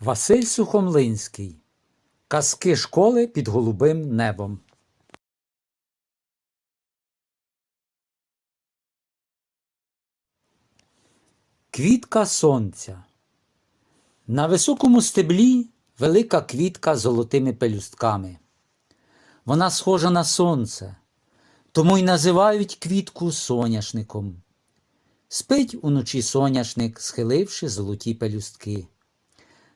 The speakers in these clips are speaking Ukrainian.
Василь Сухомлинський. Казки школи під голубим небом. Квітка сонця. На високому стеблі велика квітка з золотими пелюстками. Вона схожа на сонце, тому й називають квітку соняшником. Спить уночі соняшник, схиливши золоті пелюстки.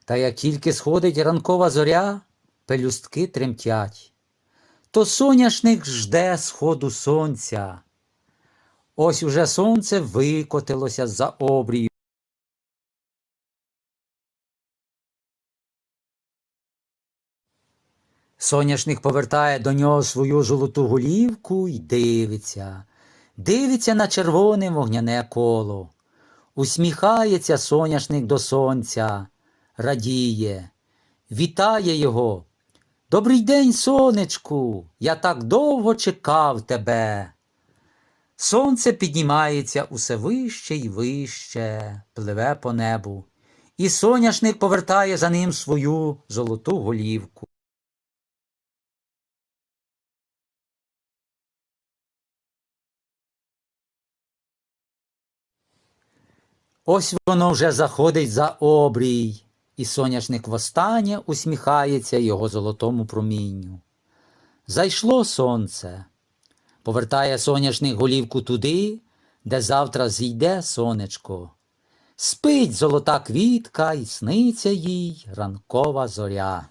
Та як тільки сходить ранкова зоря, пелюстки тремтять. То соняшник жде сходу сонця. Ось уже сонце викотилося за обрію. Соняшник повертає до нього свою золоту голівку і дивиться, дивиться на червоне вогняне коло. Усміхається соняшник до сонця, радіє, вітає його. Добрий день, сонечку, я так довго чекав тебе. Сонце піднімається усе вище й вище, пливе по небу, і соняшник повертає за ним свою золоту голівку. Ось воно вже заходить за обрій, і соняшник востаннє усміхається його золотому промінню. Зайшло сонце, повертає соняшник голівку туди, де завтра зійде сонечко. Спить золота квітка і сниться їй ранкова зоря.